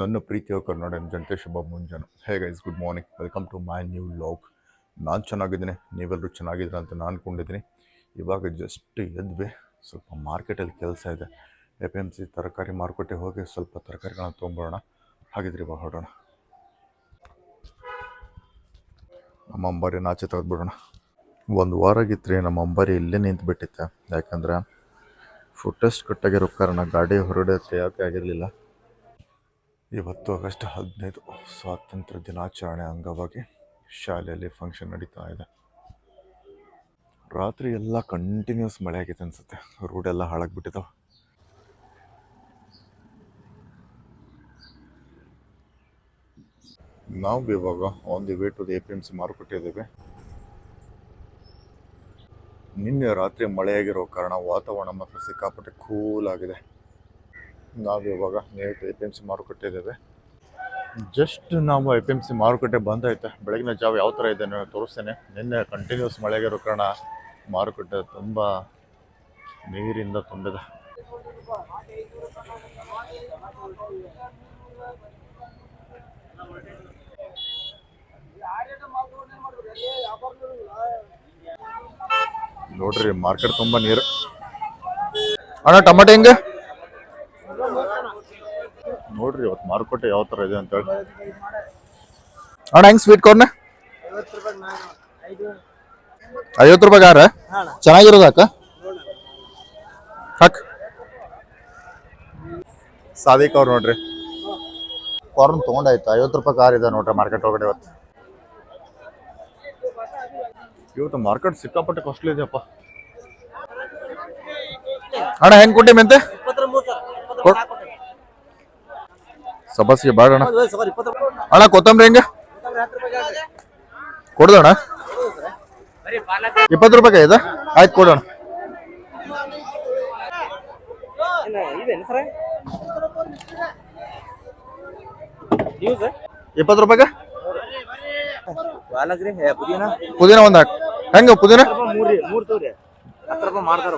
ನನ್ನ ಪ್ರೀತಿಯ ಕರ್ನಾಟಕ ಜನತೆ, ಶುಭ ಮುಂಜಾನೆ. Hey guys good morning welcome to my new log ನಾನು ಚೆನ್ನಾಗಿದ್ದೀನಿ ನೀವೆಲ್ಲರೂ ಚೆನ್ನಾಗಿದ್ದೀರ ಅಂತ ನಾನು ಅಂದ್ಕೊಂಡಿದ್ದೀನಿ ಇವಾಗ ಜಸ್ಟ್ ಎದ್ವಿ. ಸ್ವಲ್ಪ ಮಾರ್ಕೆಟಲ್ಲಿ ಕೆಲಸ ಇದೆ. ಎ ಪಿ ಎಂ ಸಿ ತರಕಾರಿ ಮಾರುಕಟ್ಟೆ ಹೋಗಿ ಸ್ವಲ್ಪ ತರಕಾರಿಗಳನ್ನ ತೊಗೊಂಬರೋಣ. ಹಾಗಿದ್ರೆ ಇವಾಗ ಹೊರಡೋಣ. ನಮ್ಮ ಅಂಬಾರಿ ನಾಚೆ ತೆಗೆದ್ಬಿಡೋಣ. ಒಂದು ವಾರ ಆಗಿತ್ತು ನಮ್ಮ ಅಂಬಾರಿ ಇಲ್ಲೇ ನಿಂತುಬಿಟ್ಟಿತ್ತೆ. ಯಾಕಂದ್ರೆ ಫುಡ್ ಟೆಸ್ಟ್ ಕಟ್ಟಾಗಿರೋ ಕಾರಣ ಗಾಡಿ ಹೊರಡೋಕೆ ಯಾಕೆ ಆಗಿರಲಿಲ್ಲ. ಇವತ್ತು ಆಗಸ್ಟ್ ಹದಿನೈದು ಸ್ವಾತಂತ್ರ್ಯ ದಿನಾಚರಣೆ ಅಂಗವಾಗಿ ಶಾಲೆಯಲ್ಲಿ ಫಂಕ್ಷನ್ ನಡೀತಾ ಇದೆ. ರಾತ್ರಿ ಎಲ್ಲ ಕಂಟಿನ್ಯೂಸ್ ಮಳೆ ಆಗಿದೆ ಅನ್ಸುತ್ತೆ. ರೋಡೆಲ್ಲ ಹಾಳಾಗ್ಬಿಟ್ಟಿದಾವೆ. ನಾವು ಇವಾಗ on the way to the A P M C ಮಾರುಕಟ್ಟೆ ಇದ್ದೇವೆ. ನಿನ್ನೆ ರಾತ್ರಿ ಮಳೆಯಾಗಿರೋ ಕಾರಣ ವಾತಾವರಣ ಮಾತ್ರ ಸಿಕ್ಕಾಪಟ್ಟೆ ಕೂಲ್ ಆಗಿದೆ. ನಾವು ಇವಾಗ ನೇರಿಟ್ ಎ ಪಿ ಎಂ ಸಿ ಮಾರುಕಟ್ಟೆ ಇದ್ದೇವೆ. ಜಸ್ಟ್ ನಾವು ಎ ಪಿ ಎಂ ಸಿ ಮಾರುಕಟ್ಟೆ ಬಂದೈತೆ ಬೆಳಗಿನ ಜಾವ ಯಾವ ಥರ ಇದೆ ನಾನು ತೋರಿಸ್ತೇನೆ. ನಿನ್ನೆ ಕಂಟಿನ್ಯೂಸ್ ಮಳೆಗಿರೋ ಕಾರಣ ಮಾರುಕಟ್ಟೆ ತುಂಬ ನೀರಿಂದ ತುಂಬಿದೆ. ನೋಡ್ರಿ ಮಾರ್ಕೆಟ್ ತುಂಬ ನೀರು. ಅಣ್ಣ, ಟಮಾಟೆ ಹೆಂಗೆ? ನೋಡ್ರಿ ಇವತ್ತು ಮಾರುಕಟ್ಟೆ ಯಾವ ಥರ ಇದೆ ಅಂತ ಹೇಳಿ. ಅಣ್ಣ ಹೆಂಗ್ ಸ್ವೀಟ್ ಕಾರ್ನ ಐವತ್ತು ರೂಪಾಯಿ ಆರ ಚೆನ್ನಾಗಿರೋದು ಅಕ್ಕ? ಹಾಕ್. ಸಾದಿಕ್ ಅವ್ರು ನೋಡ್ರಿ. ಕಾರ್ನ್ ತೊಗೊಂಡಾಯ್ತು ಐವತ್ತು ರೂಪಾಯಿ ಕಾರ್ ಇದೆ ನೋಡ್ರಿ ಮಾರ್ಕೆಟ್ ಒಳಗಡೆ ಇವತ್ತು. ಇವತ್ತು ಮಾರ್ಕೆಟ್ ಸಿಕ್ಕಾಪಟ್ಟೆ ಕಾಸ್ಟ್ಲಿ ಇದೆಯಪ್ಪ. ಅಣ್ಣ ಹೆಂಗ್ ಕೊಟ್ಟಿ ಮೆಂತೆ? ಕೊಡ್- ಬೇಡ ಅಣ್ಣ. ಅಣ್ಣ ಕೊತ್ತಂಬರಿ ಹೆಂಗೆ? ಕೊಡ್ದಣ್ಣ ಇಪ್ಪತ್ತು ರೂಪಾಯಿ ಇದೆ. ಆಯ್ತು ಕೊಡೋಣ ಇಪ್ಪತ್ತು ರೂಪಾಯಿ ಪುದೀನ? ಪುದೀನ ಒಂದು ಹಾಕಿ. ಹೆಂಗ ಪುದೀನ? ಮೂರ್ರಿ ಮೂರ್ ತಗೋರಿ. ಹತ್ತು ರೂಪಾಯಿ ಮಾಡ್ತಾರ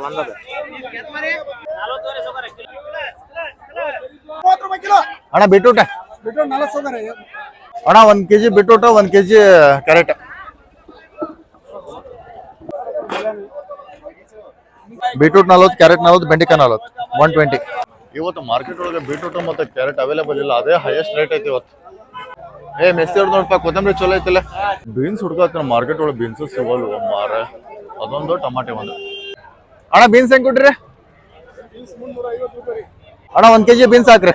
ಅಣ್ಣ ಬೀಟ್ರೂಟ ಅಣ್ಣ ಒಂದ್ ಕೆಜಿ ಬೀಟ್ರೂಟ ಒಂದ್ ಕೆಜಿ ಕ್ಯಾರೆಟ್ ಬೀಟ್ರೂಟ್ ನಲ್ವತ್ತು ಕ್ಯಾರೆಟ್ ನಲ್ವತ್ತು ಬೆಂಡಿಕಾಯಿ ನಲ್ವತ್ತು ಒನ್ ಟ್ವೆಂಟಿ ಇವತ್ತು ಮಾರ್ಕೆಟ್ ಒಳಗೆ ಬೀಟ್ರೂಟ್ ಮತ್ತೆ ಕ್ಯಾರೆಟ್ ಅವೈಲೇಬಲ್ ಇಲ್ಲ. ಅದೇ ಹೈಯೆಸ್ಟ್ ರೇಟ್ ಐತಿ ಇವತ್ತು. ಏ ಮೆಸ್ಸಿ ಹೊಡ್ದು ನೋಡಪ್ಪ ಕೊತ್ತಂಬರಿ ಚಲೋ ಐತಿಲ್ಲ. ಬೀನ್ಸ್ ಹುಡ್ಕತ್ತ ಮಾರ್ಕೆಟ್ ಒಳಗೆ ಬೀನ್ಸ್ ಸಿಗೋಲ್ವ ಮಾರ? ಅದೊಂದು ಟಮಾಟೆ ಒಂದು. ಅಣ್ಣ ಬೀನ್ಸ್ ಹೆಂಗ್ ಕೊಟ್ರಿ? ಅಣ್ಣ ಒಂದ್ ಕೆಜಿ ಬೀನ್ಸ್ ಹಾಕ್ರಿ.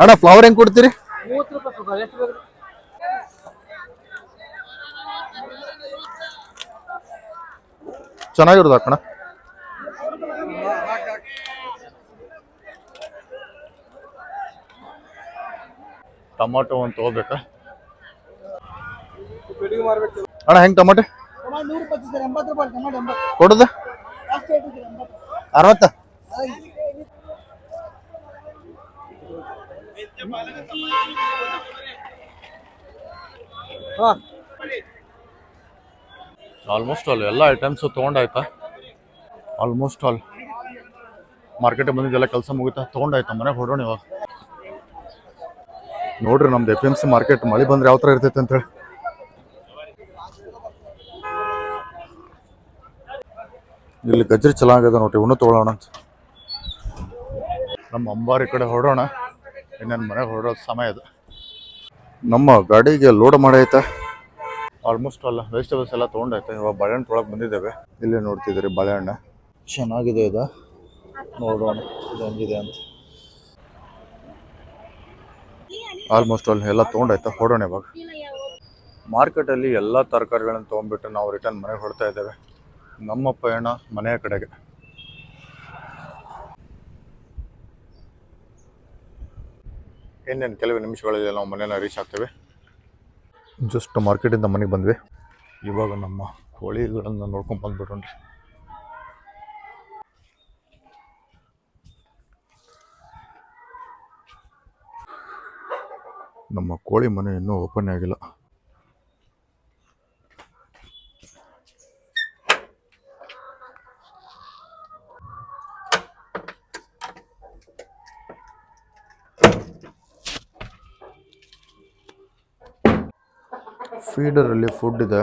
ಅಣ್ಣ ಫ್ಲವರ್ ಹೆಂಗ್ ಕೊಡ್ತೀರಿ? ಚೆನ್ನಾಗಿರೋದು ಹಾಕೋಣ ಟೊಮಾಟೊ ಒಂದು ತಗೋಬೇಕಾ? ಅಣ್ಣ ಹೆಂಗ್ ಟೊಮಾಟೊ? ಕೊಡುದ? ಅರವತ್ತ. ಆಲ್ಮೋಸ್ಟ್ ಆಲ್ ಎಲ್ಲ ಐಟಮ್ಸು ತಗೊಂಡಾಯ್ತಾ? ಆಲ್ಮೋಸ್ಟ್ ಆಲ್ ಮಾರ್ಕೆಟಿಗೆ ಬಂದಿದ್ದೆಲ್ಲ ಕೆಲಸ ಮುಗಿತಾ? ತೊಗೊಂಡಾಯ್ತಾ ಮನೆಗೆ ಹೊಡೋಣ ಇವಾಗ? ನೋಡ್ರಿ ನಮ್ದು ಎಫ್ ಎಂ ಸಿ ಮಾರ್ಕೆಟ್ ಮಳೆ ಬಂದ್ರೆ ಯಾವ ಥರ ಇರ್ತೈತೆ ಅಂತೇಳಿ ಇಲ್ಲಿ ಗಜ್ರಿ ಚೆನ್ನಾಗಿದೆ ನೋಡ್ರಿ ಇವನು ತೊಗೊಳೋಣ ಅಂತ. ನಮ್ಮ ಅಂಬಾರಿ ಕಡೆ ಹೊರಡೋಣ ಇನ್ನೇನು ಮನೆಗೆ ಹೊರಡೋದು ಸಮಯ ಅದು ನಮ್ಮ ಗಾಡಿಗೆ ಲೋಡ್ ಮಾಡೈತೆ. ಆಲ್ಮೋಸ್ಟ್ ಅಲ್ಲ ವೆಜಿಟೇಬಲ್ಸ್ ಎಲ್ಲ ತೊಗೊಂಡೈತೆ ಇವಾಗ ಬಾಳೆಹಣ್ಣು ತೊಳಗೆ ಬಂದಿದ್ದೇವೆ. ಇಲ್ಲಿ ನೋಡ್ತಿದ್ದೀರಿ ಬಾಳೆಹಣ್ಣು ಚೆನ್ನಾಗಿದೆ ಇದು. ನೋಡೋಣ ಇದು ಹೆಂಗಿದೆ ಅಂತ. ಆಲ್ಮೋಸ್ಟ್ ಅಲ್ಲಿ ಎಲ್ಲ ತೊಗೊಂಡೈತೆ ಹೊರಡೋಣ ಇವಾಗ. ಮಾರ್ಕೆಟಲ್ಲಿ ಎಲ್ಲ ತರಕಾರಿಗಳನ್ನು ತೊಗೊಂಡ್ಬಿಟ್ಟು ನಾವು ರಿಟರ್ನ್ ಮನೆಗೆ ಹೊಡ್ತಾ ಇದ್ದೇವೆ. ನಮ್ಮ ಪಯಣ ಮನೆಯ ಕಡೆಗೆ. ಇನ್ನೇನು ಕೆಲವು ನಿಮಿಷಗಳಲ್ಲಿ ನಾವು ಮನೆಯನ್ನ ರೀಚ್ ಆಗ್ತೇವೆ. ಜಸ್ಟ್ ಮಾರ್ಕೆಟಿಂದ ಮನೆಗೆ ಬಂದ್ವಿ. ಇವಾಗ ನಮ್ಮ ಕೋಳಿಗಳನ್ನು ನೋಡ್ಕೊಂಡು ಬಂದ್ಬಿಟ್ರಿ ನಮ್ಮ ಕೋಳಿ ಮನೆ ಇನ್ನೂ ಓಪನ್ ಆಗಿಲ್ಲ. ಫೀಡರಲ್ಲಿ ಫುಡ್ ಇದೆ.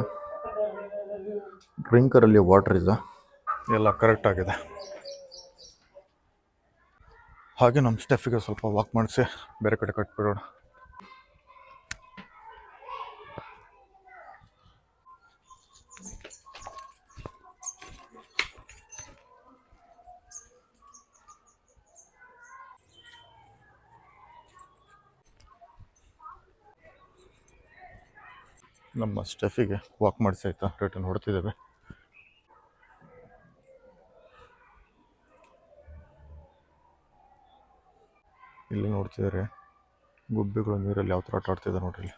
ಡ್ರಿಂಕರಲ್ಲಿ ವಾಟರ್ ಇದೆ. ಎಲ್ಲ ಕರೆಕ್ಟ್ ಆಗಿದೆ. ಹಾಗೆ ನಮ್ಮ ಸ್ಟೆಫಿಗೆ ಸ್ವಲ್ಪ ವಾಕ್ ಮಾಡಿಸಿ ಬೇರೆ ಕಡೆ ಕಟ್ಬಿಡೋಣ ನಮ್ಮ ಸ್ಟೆಫಿಗೆ ವಾಕ್ ಮಾಡಿಸಿ ಆಯಿತಾ ರಿಟರ್ನ್ ಹೊಡ್ತಿದ್ದೇವೆ. ಇಲ್ಲಿ ನೋಡ್ತಿದ್ದಾರೆ, ಗುಬ್ಬಿಗಳು ನೀರಲ್ಲಿ ಯಾವ ಥರ ಆಟ ಆಡ್ತಿದೆ ನೋಡ್ರಿ.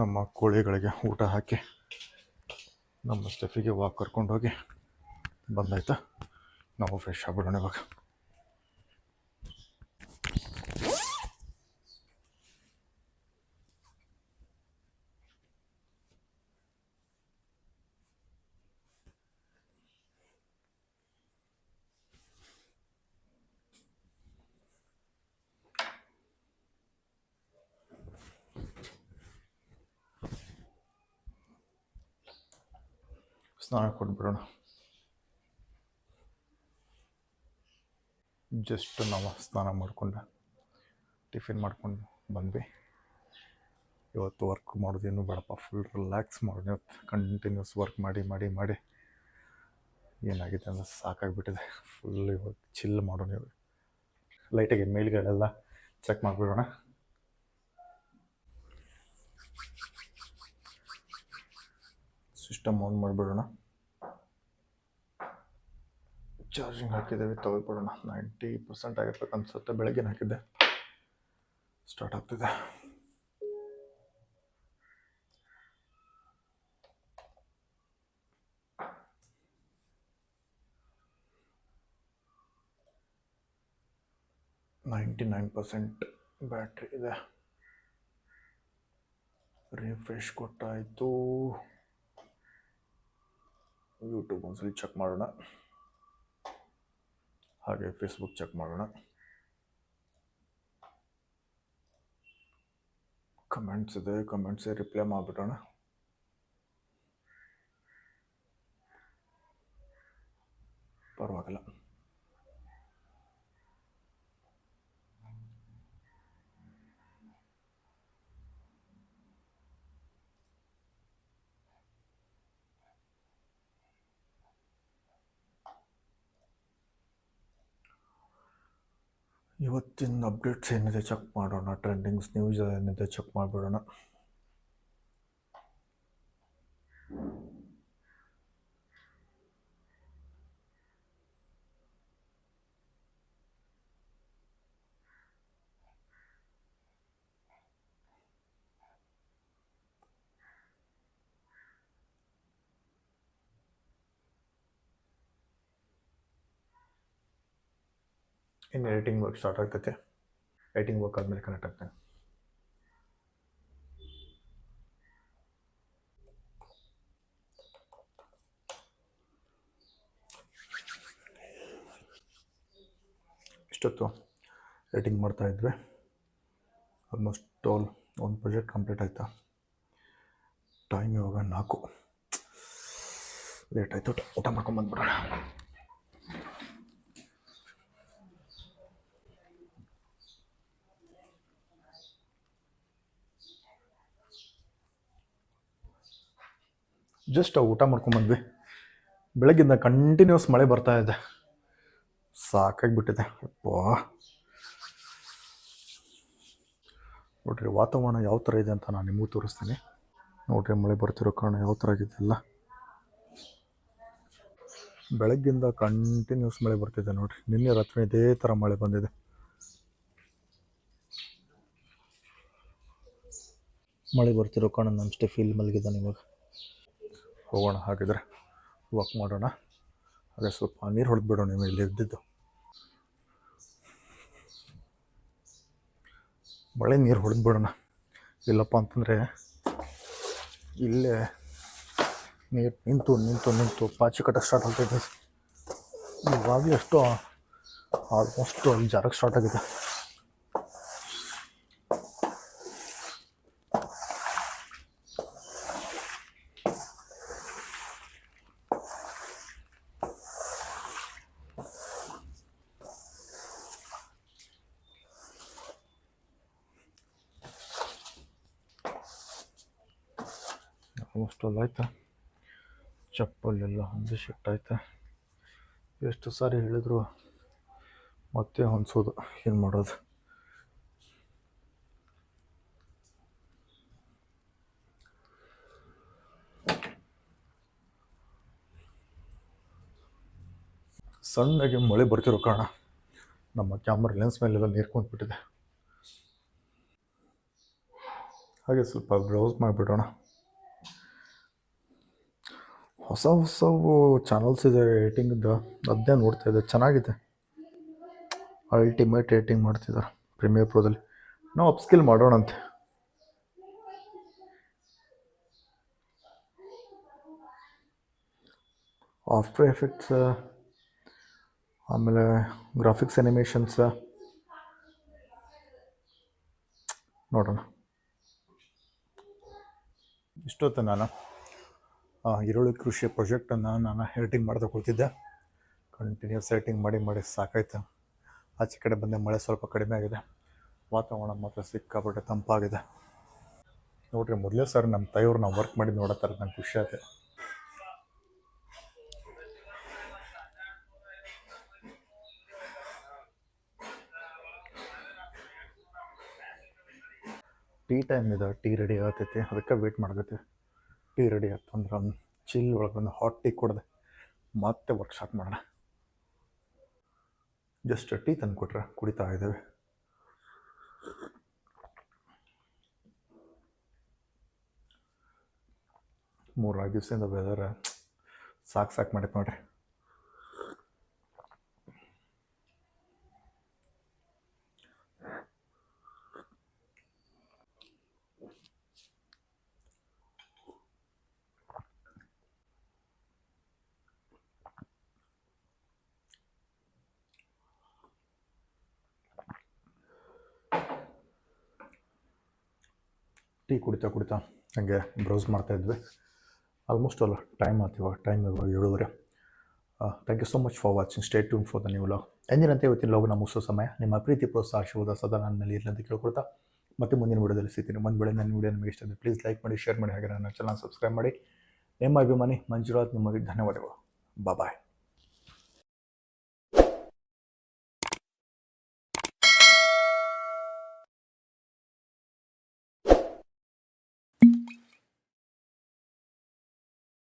ನಮ್ಮ ಕೋಳಿಗಳಿಗೆ ಊಟ ಹಾಕಿ ನಮ್ಮ ಸ್ಟೆಫಿಗೆ ವಾಕ್ ಕರ್ಕೊಂಡೋಗಿ ಬಂದಾಯ್ತಾ? ನಾವು ಫ್ರೆಶ್ ಆಗ್ಬಿಡೋಣ ಇವಾಗ. ಸ್ನಾನ ಕೊಟ್ಬಿಡೋಣ. ಜಸ್ಟ್ ನಾವು ಸ್ನಾನ ಮಾಡಿಕೊಂಡು. ಟಿಫಿನ್ ಮಾಡ್ಕೊಂಡು ಬಂದ್ವಿ. ಇವತ್ತು ವರ್ಕ್ ಮಾಡೋದೇನು ಬೇಡಪ್ಪ. ಫುಲ್ ರಿಲ್ಯಾಕ್ಸ್ ಇವತ್ತು. ಕಂಟಿನ್ಯೂಸ್ ವರ್ಕ್ ಮಾಡಿ ಮಾಡಿ ಮಾಡಿ. ಏನಾಗಿದೆ ಅಂದ್ರೆ ಸಾಕಾಗಿಬಿಟ್ಟಿದೆ. ಫುಲ್ ಇವತ್ತು ಚಿಲ್ ಮಾಡೋಣ ಇವಾಗ ಲೈಟಾಗಿ ಮೇಲ್ಗಳೆಲ್ಲ ಚೆಕ್ ಮಾಡಿಬಿಡೋಣ. ಸಿಸ್ಟಮ್ ಆನ್ ಮಾಡಿಬಿಡೋಣ. ಚಾರ್ಜಿಂಗ್ ಹಾಕಿದ್ದೇವೆ ತೆಗೆದುಬಿಡೋಣ ನೈಂಟಿ ಪರ್ಸೆಂಟ್ ಆಗಿರ್ಬೇಕು ಅನ್ಸುತ್ತೆ ಬೆಳಗ್ಗೆ ಹಾಕಿದ್ದೆ. ಸ್ಟಾರ್ಟ್ ಆಗ್ತಿದೆ. ನೈಂಟಿ ನೈನ್ ಪರ್ಸೆಂಟ್ ಬ್ಯಾಟ್ರಿ ಇದೆ. ರಿಫ್ರೆಶ್ ಕೊಟ್ಟಾಯಿತು. ಯೂಟ್ಯೂಬ್ ಒಂದ್ಸಲಿ ಚೆಕ್ ಮಾಡೋಣ. ಹಾಗೆ ಫೇಸ್ಬುಕ್ ಚೆಕ್ ಮಾಡೋಣ. ಕಮೆಂಟ್ಸ್ ಇದೆ ಕಮೆಂಟ್ಸ್ ರಿಪ್ಲೈ ಮಾಡಿಬಿಡೋಣ. ಪರವಾಗಿಲ್ಲ. ಇವತ್ತಿನ ಅಪ್ಡೇಟ್ಸ್ ಏನಿದೆ ಚೆಕ್ ಮಾಡೋಣ. ಟ್ರೆಂಡಿಂಗ್ಸ್ ನ್ಯೂಸ್ ಏನಿದೆ ಚೆಕ್ ಮಾಡಿಬಿಡೋಣ. ಇನ್ನು ಎಡಿಟಿಂಗ್ ವರ್ಕ್ ಸ್ಟಾರ್ಟ್ ಆಗ್ತೈತೆ. ಎಡಿಟಿಂಗ್ ವರ್ಕ್ ಆದಮೇಲೆ ಕನೆಕ್ಟ್ ಆಗ್ತೇನೆ. ಇಷ್ಟೊತ್ತು ಎಡಿಟಿಂಗ್ ಮಾಡ್ತಾ ಇದ್ವಿ. ಆಲ್ಮೋಸ್ಟ್ ಆಲ್ ಒಂದು ಪ್ರಾಜೆಕ್ಟ್ ಕಂಪ್ಲೀಟ್ ಆಯಿತಾ? ಟೈಮ್ ಇವಾಗ ನಾಲ್ಕು. ಲೇಟ್ ಆಯಿತು, ಊಟ ಮಾಡ್ಕೊಂಬಂದ್ಬಿಡೋಣ ಜಸ್ಟ್ ಊಟ ಮಾಡ್ಕೊಂಬಂದ್ವಿ ಬೆಳಗ್ಗಿಂದ ಕಂಟಿನ್ಯೂಸ್ ಮಳೆ ಬರ್ತಾ ಇದೆ. ಸಾಕಾಗಿಬಿಟ್ಟಿದೆ. ಅಪ್ಪಾ ನೋಡ್ರಿ, ವಾತಾವರಣ ಯಾವ ಥರ ಇದೆ ಅಂತ ನಾನು ನಿಮಗೂ ತೋರಿಸ್ತೀನಿ. ನೋಡ್ರಿ, ಮಳೆ ಬರ್ತಿರೋ ಕಾರಣ ಯಾವ ಥರ ಆಗಿದೆ ಎಲ್ಲ. ಬೆಳಗ್ಗಿಂದ ಕಂಟಿನ್ಯೂಸ್ ಮಳೆ ಬರ್ತಿದೆ ನೋಡ್ರಿ. ನಿನ್ನೆ ರಾತ್ರಿ ಇದೇ ಥರ ಮಳೆ ಬಂದಿದೆ. ಮಳೆ ಬರ್ತಿರೋ ಕಾರಣ ನಮ್ಮ ಫೀಲ್ ಮಲಗಿದ್ದಾನೆ ಇವಾಗ. ಹೋಗೋಣ ಹಾಗಿದ್ರೆ ವಾಕ್ ಮಾಡೋಣ. ಹಾಗೆ ಸ್ವಲ್ಪ ನೀರು ಹೊಡೆದು ನೀವು ಇಲ್ಲಿ ಇದ್ದಿದ್ದು. ಮಳೆ ನೀರು ಹೊಡೆದು ಬಿಡೋಣ ಇಲ್ಲಪ್ಪ ಅಂತಂದರೆ ಇಲ್ಲೇ ನೀರು ನಿಂತು ನಿಂತು ನಿಂತು ಪಾಚಿ ಕಟ್ಟಕ್ಕೆ ಸ್ಟಾರ್ಟ್ ಆಗ್ತೈತೆ. ಇವಾಗಲೂ ಅಷ್ಟು ಆಲ್ಮೋಸ್ಟ್ ಅಲ್ಲಿ ಜಾರಕ್ಕೆ ಸ್ಟಾರ್ಟ್ ಆಗಿದೆ. ಅಲ್ಲಿ ಆಯ್ತಾ? ಚಪ್ಪಲೆಲ್ಲ ಒಂದು ಆಯ್ತಾ? ಎಷ್ಟು ಸಾರಿ ಹೇಳಿದ್ರು ಮತ್ತೆ ಹೊಂದಿಸೋದು ಏನು ಮಾಡೋದು? ಸಣ್ಣಗೆ ಮಳೆ ಬರ್ತಿರೋ ಕಾರಣ ನಮ್ಮ ಕ್ಯಾಮ್ರಾ ಲೆನ್ಸ್ ಮೇಲೆಲ್ಲ ನೀರು ಕುಂತ್ಬಿಟ್ಟಿದೆ. ಹಾಗೆ ಸ್ವಲ್ಪ ಬ್ರೌಸ್ ಮಾಡಿಬಿಡೋಣ. ಹೊಸ ಹೊಸವು ಚಾನಲ್ಸ್ ಇದೆ ರೇಟಿಂಗ್ದು ಅದನ್ನೇ ನೋಡ್ತಾ ಇದ್ದೆ. ಚೆನ್ನಾಗಿದೆ. ಅಲ್ಟಿಮೇಟ್ ರೇಟಿಂಗ್ ಮಾಡ್ತಿದ್ದಾರೆ ಪ್ರೀಮಿಯರ್ ಪ್ರೋದಲ್ಲಿ ನಾವು ಅಪ್ಸ್ಕಿಲ್ ಮಾಡೋಣಂತೆ ಆಫ್ಟರ್ ಎಫೆಕ್ಟ್ಸ್ ಆಮೇಲೆ ಗ್ರಾಫಿಕ್ಸ್ ಅನಿಮೇಷನ್ಸ್ ನೋಡೋಣ. ಇಷ್ಟೊತ್ತು ನಾನು ಈರುಳ್ಳಿ ಕೃಷಿ ಪ್ರಾಜೆಕ್ಟನ್ನು ನಾನು ಎಡಿಟಿಂಗ್ ಮಾಡ್ತಾ ಕೂತಿದ್ದೆ ಕಂಟಿನ್ಯೂಸ್ ಎಡಿಟಿಂಗ್ ಮಾಡಿ ಮಾಡಿ ಸಾಕಾಯ್ತು. ಆಚೆ ಕಡೆ ಬಂದೆ, ಮಳೆ ಸ್ವಲ್ಪ ಕಡಿಮೆ ಆಗಿದೆ. ವಾತಾವರಣ ಮಾತ್ರ ಸಿಕ್ಕಾಪಟ್ಟೆ ತಂಪಾಗಿದೆ. ನೋಡ್ರಿ, ಮೊದಲೇ ಸರ್ ನಮ್ಮ ತಾಯಿಯವ್ರು ನಾವು ವರ್ಕ್ ಮಾಡಿ ನೋಡತ್ತಾರೆ ನಂಗೆ ಖುಷಿ ಆಗುತ್ತೆ ಟೀ ಟೈಮ್ ಇದೆ ಟೀ ರೆಡಿ ಆಗತೈತಿ ಅದಕ್ಕೆ ವೇಟ್ ಮಾಡಕತ್ತೀವಿ. ಟೀ ರೆಡಿ ಆಯ್ತು ಅಂದ್ರೆ ಒಂದು ಚಿಲ್ ಒಳಗೆ ಒಂದು ಹಾಟ್ ಟೀ ಕೊಡದೆ ಮತ್ತೆ ವರ್ಕ್ ಸ್ಟಾರ್ಟ್ ಮಾಡೋಣ. ಜಸ್ಟ್ ಟೀ ತಂದು ಕೊಟ್ರೆ ಕುಡಿತಾ ಇದ್ದೇವೆ. ಮೂರ್ನಾಲ್ಕು ದಿವಸದಿಂದ ವೆದರ್ ಸಾಕು ಸಾಕು ಮಾಡಿ ನೋಡ್ರಿ. ಟೀ ಕುಡಿತಾ ಕುಡಿತಾ ಹಾಗೆ ಬ್ರೌಸ್ ಮಾಡ್ತಾ ಇದ್ವಿ. ಆಲ್ಮೋಸ್ಟ್ ಅಲ್ಲ ಟೈಮ್ ಇವಾಗ ಟೈಮ್ ಇವಾಗ ಏಳುವರೆ. Thank you so much for watching stay tune for the new log ಎಂದಿನಂತೆ ಇವತ್ತಿನ ಲಾಗ್ನ ಮುಗಿಸೋ ಸಮಯ? ನಿಮ್ಮ ಪ್ರೀತಿ, ಪ್ರೋತ್ಸಾಹ, ಆಶೀರ್ವಾದ ಸದಾ ನನ್ನ ಮೇಲೆ ಇರಲಿ ಅಂತ ಕೇಳ್ಕೊಳ್ತಾ. ಮತ್ತೆ ಮುಂದಿನ ವಿಡಿಯೋದಲ್ಲಿ ಸಿಗ್ತೀನಿ. ಒಂದು ಬೆಳೆ ನನ್ನ ವಿಡಿಯೋ ನಿಮಗೆ ಇಷ್ಟ ಪ್ಲೀಸ್ ಲೈಕ್ ಮಾಡಿ ಶೇರ್ ಮಾಡಿ, ಹಾಗೆ ನನ್ನ ಚಾನಲ್ ಸಬ್ಸ್ಕ್ರೈಬ್ ಮಾಡಿ. ನಿಮ್ಮ ಅಭಿಮಾನಿ ಮಂಜುರಾತ್ ನಿಮಗೆ ಧನ್ಯವಾದಗಳು. ಬಾಯ್